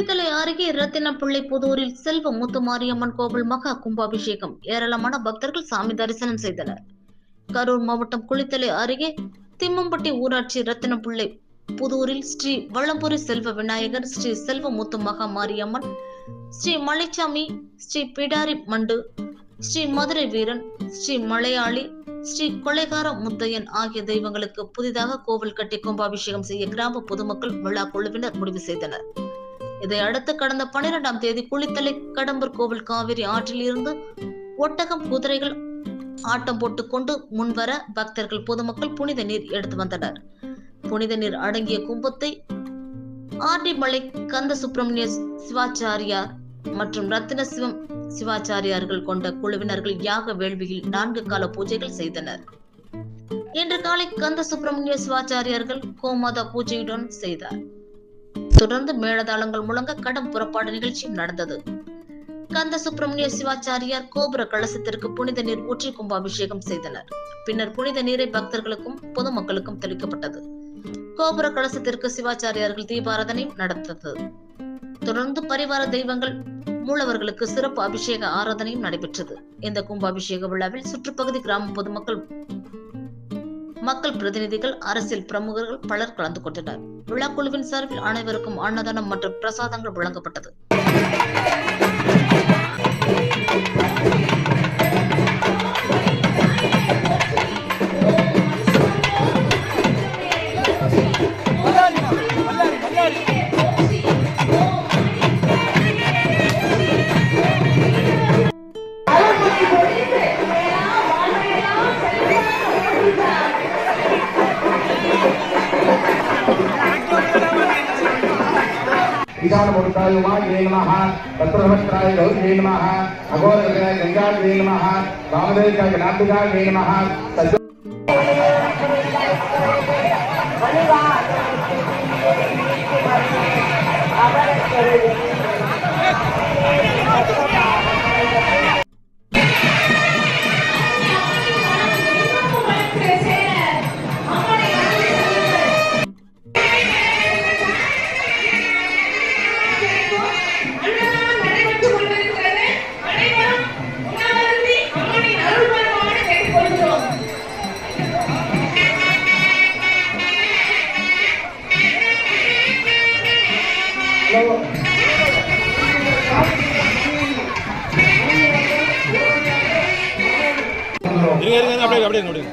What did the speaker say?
குளித்தலை அருகே ரத்தினப்பிள்ளை புதூரில் செல்வ முத்துமாரியம்மன் கோவில் மகா கும்பாபிஷேகம். ஏராளமான பக்தர்கள் சாமி தரிசனம் செய்தனர். கரூர் மாவட்டம் குளித்தலை அருகே திம்மம்பட்டி ஊராட்சி ரத்தினப்பிள்ளை புதூரில் ஸ்ரீ வளம்புரி செல்வ விநாயகர் ஸ்ரீ செல்வ முத்து மகா மாரியம்மன் ஸ்ரீ மலைச்சாமி ஸ்ரீ பிடாரி மண்டு ஸ்ரீ மதுரை வீரன் ஸ்ரீ மலையாளி ஸ்ரீ கொலைகார முத்தையன் ஆகிய தெய்வங்களுக்கு புதிதாக கோவில் கட்டி கும்பாபிஷேகம் செய்ய கிராம பொதுமக்கள் விழா குழுவினர் முடிவு செய்தனர். இதை அடுத்து கடந்த பனிரெண்டாம் தேதி குளித்தலை கடம்பூர் கோவில் காவிரி ஆற்றில் இருந்து ஒட்டகம் குதிரைகள் ஆட்டம் போட்டுக்கொண்டு முன்வர பக்தர்கள் பொதுமக்கள் புனித நீர் எடுத்து வந்தனர். புனித நீர் அடங்கிய கும்பத்தை ஆண்டிமலை கந்த சுப்பிரமணிய சிவாச்சாரியார் மற்றும் ரத்தின சிவம் சிவாச்சாரியார்கள் கொண்ட குழுவினர்கள் யாக வேள்வியில் நான்கு கால பூஜைகள் செய்தனர். இன்று காலை கந்த சுப்பிரமணிய சிவாச்சாரியார்கள் கோமாதா பூஜையுடன் செய்தார். தொடர்ந்து மேளதாளங்கள் முழங்க கடம் புறப்பாடு நிகழ்ச்சியும் நடந்தது. கந்த சுப்பிரமணிய சிவாச்சாரியார் கோபுர கலசத்திற்கு புனித நீர் ஊற்றி கும்பாபிஷேகம் செய்தனர். பின்னர் புனித நீரை பக்தர்களுக்கும் பொதுமக்களுக்கும் தெளிக்கப்பட்டது. கோபுர கலசத்திற்கு சிவாச்சாரியார்கள் தீபாராதனை நடந்தது தொடர்ந்து பரிவார தெய்வங்கள் மூலவர்களுக்கு சிறப்பு அபிஷேக ஆராதனையும் நடைபெற்றது. இந்த கும்பாபிஷேக விழாவில் சுற்றுப்பகுதி கிராம பொதுமக்கள் மக்கள் பிரதிநிதிகள் அரசியல் பிரமுகர்கள் பலர் கலந்து கொண்டனர். விழாக்குழுவின் சார்பில் அனைவருக்கும் அன்னதானம் மற்றும் பிரசாதங்கள் வழங்கப்பட்டது. ईशानमुद्रायुमाय नमः तत्रवस्त्राय गौर्ये नमः अघोरगणाय गङ्गायै नमः वामदेशाय गणाम्बिकायै नमः सज्ज இருங்க இருங்க அப்படியே அப்படியே நோடுங்க